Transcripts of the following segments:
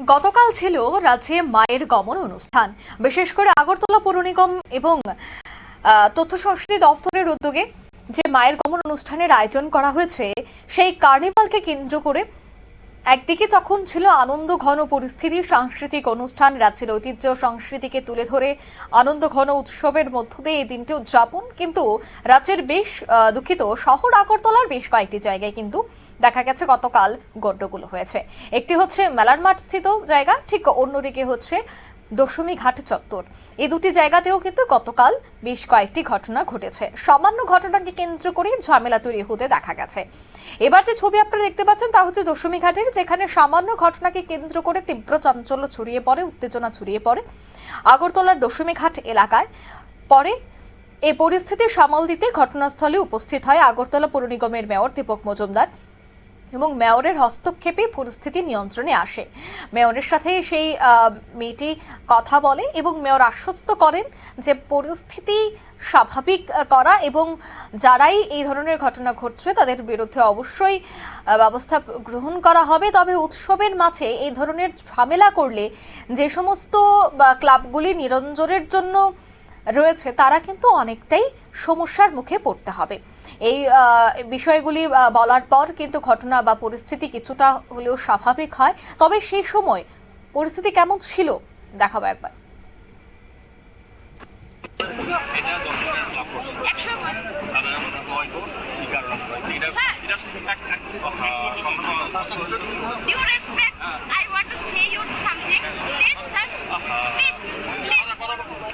গতকাল ছিল রাজ্যে মায়ের গমন অনুষ্ঠান। বিশেষ করে আগরতলা পৌর নিগম এবং তথ্য সংস্কৃতি দপ্তরের উদ্যোগে যে মায়ের গমন অনুষ্ঠানের আয়োজন করা হয়েছে, সেই কার্নিভালকে কেন্দ্র করে একদিকে যখন ছিল আনন্দ ঘন পরিস্থিতি, সাংস্কৃতিক অনুষ্ঠান, রাজ্যের ঐতিহ্য, সংস্কৃতিকে তুলে ধরে আনন্দ ঘন উৎসবের মধ্য দিয়ে এই দিনটি উদযাপন। কিন্তু রাজ্যের বেশ দুঃখিত, শহর আগরতলার বেশ কয়েকটি জায়গায় কিন্তু দেখা গেছে গতকাল গন্ডগোল হয়েছে। একটি হচ্ছে মেলার মাঠ স্থিত জায়গা, ঠিক অন্যদিকে হচ্ছে দশমী ঘাট চত্বর। এই দুটি জায়গাতেও কিন্তু গতকাল বেশ কয়েকটি ঘটনা ঘটেছে। সামান্য ঘটনাকে কেন্দ্র করে ঝামেলা তৈরি হতে দেখা গেছে। এবার যে ছবি আপনারা দেখতে পাচ্ছেন তা হচ্ছে দশমী ঘাটের যেখানে সামান্য ঘটনাকে কেন্দ্র করে তীব্র চাঞ্চল্য ছড়িয়ে পড়ে, উত্তেজনা ছড়িয়ে পড়ে আগরতলার দশমী ঘাট এলাকায়। পরে এই পরিস্থিতি সামাল দিতে ঘটনাস্থলে উপস্থিত হয় আগরতলা পৌর নিগমের মেয়র দীপক মজুমদার। এবং মেয়রের হস্তক্ষেপে পরিস্থিতি নিয়ন্ত্রণে আসে। মেয়রের সাথে সেই মেয়েটি কথা বলে এবং মেয়র আশ্বস্ত করেন যে পরিস্থিতি স্বাভাবিক করা এবং যারাই এই ধরনের ঘটনা ঘটছে তাদের বিরুদ্ধে অবশ্যই ব্যবস্থা গ্রহণ করা হবে। তবে উৎসবের মাঝে এই ধরনের ঝামেলা করলে যে সমস্ত ক্লাবগুলি নিরঞ্জনের জন্য রয়েছে তারা কিন্তু অনেকটাই সমস্যার মুখে পড়তে হবে। এই আহ, বিষয়গুলি আহ, বলার পর কিন্তু ঘটনা বা পরিস্থিতি কিছুটা হলেও স্বাভাবিক হয়। তবে সেই সময় পরিস্থিতি কেমন ছিল? দেখাবো একবার এটা দশজনের ক্লাব করছে তাদের আমরা হয়তো কি কারণে হয়েছে এটা এটা শুধু এক এক Due respect, I want to say you something. Please, sir. Please, please.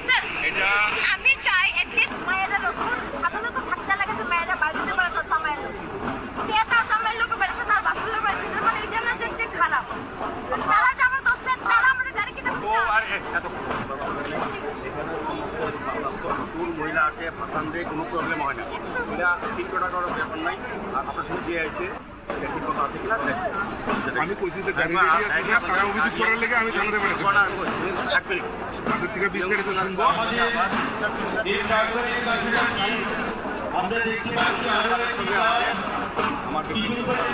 Sir, এটা আমি চাই এটলিস্ট মায়েরা নতুন সাধারণত থাকতে লাগে যে মায়েরা বাড়িতে পারে তার জামাইয়ের লোক সে তার জামাইয়ের লোক বেড়েছে তার বাসুর লোক বেড়েছে মানে এটা না দেখতে খারাপ তারা যে আমার দোষ দেয়, তারা আমার গাড়ি কিনে ও কোন মহিলা আছে ফাঁসান দিয়ে কোনো প্রবলেম হয় না এটা ঠিক করা করার ব্যাপার নাই আর আপনার সঙ্গে দিয়ে আছে। আমি কইছি যে গাড়ি রেডি আছে কিনা, তারা অভিযোগ করার লেগে আমি থানাতে বেড়েছি এক মিনিট তাদের থেকে বিস্তারিত শুনব আমার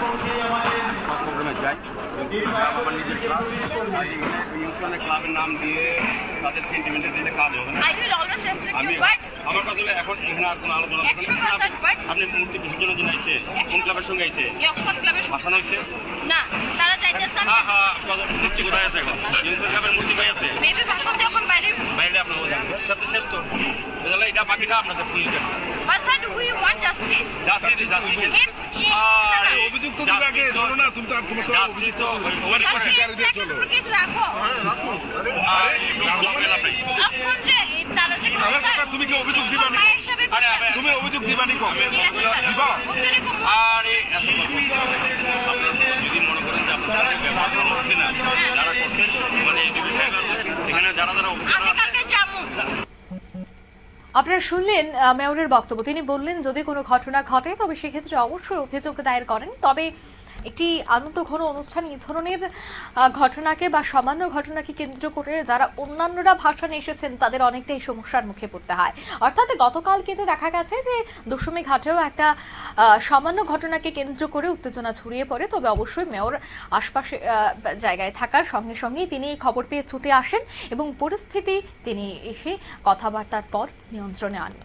প্রোগ্রামে যাই আমার নিজের ক্লাব আর ইউনিয়নের ক্লাবের নাম দিয়ে তাদের সেন্টিমেন্টের দিতে কাজ হবে না আমি আমার কথা হলো এখন এখানে আর কোনো আলোচনা আপনি মূর্তি বিসর্জনের জন্য আইছে কোন ক্লাবের সঙ্গে আইছে ভাসানো হয়েছে? না তারা চাইতেছেন হ্যাঁ হ্যাঁ আপনাদের মূর্তি কোথায় আছে এখন? ইউনিয়ন ক্লাবের মূর্তি পাই আছে? মেবি ভাষণ যখন বাইরে বাইরে আপনার বোঝেন সব শেষ তো। এটা বাকিটা আপনাদের পুলিশ But sir, we অভিযুক্ত আগে ধরো না তুমি তো আর তুমি তো যাচ্ছি তো ওই sir, করে গাড়ি দিয়ে চলো। please রাখো। আর এই ব্লকের আপনি এখন যে তারা যে আরে কাকা, তুমি কি অভিযোগ দিবা তুমি অভিযোগ দিবা নি। দিবা? আর এই যদি মনে করেন যে আপনারা ব্যবহার করছে না যারা করছে মানে এখানে যারা যারা অভিযোগ আমি কালকে যাব আপনারা শুনলেন মেয়রের বক্তব্য। তিনি বললেন, যদি কোনো ঘটনা ঘটে, তবে সেক্ষেত্রে অবশ্যই অভিযোগ দায়ের করেন। তবে একটি আনন্দ ঘন অনুষ্ঠান, এই ধরনের ঘটনাকে বা সামান্য ঘটনাকে কেন্দ্র করে যারা অন্যান্যরা ভাষণে এসেছেন, তাদের অনেকটাই সমস্যার মুখে পড়তে হয়। অর্থাৎ গতকাল কিন্তু দেখা গেছে যে দশমী ঘাটেও একটা সামান্য ঘটনাকে কেন্দ্র করে উত্তেজনা ছড়িয়ে পড়ে। তবে অবশ্যই মেয়র আশপাশে জায়গায় থাকার সঙ্গে সঙ্গেই তিনি খবর পেয়ে ছুটে আসেন এবং পরিস্থিতি, তিনি এসে কথাবার্তার পর নিয়ন্ত্রণে আনেন।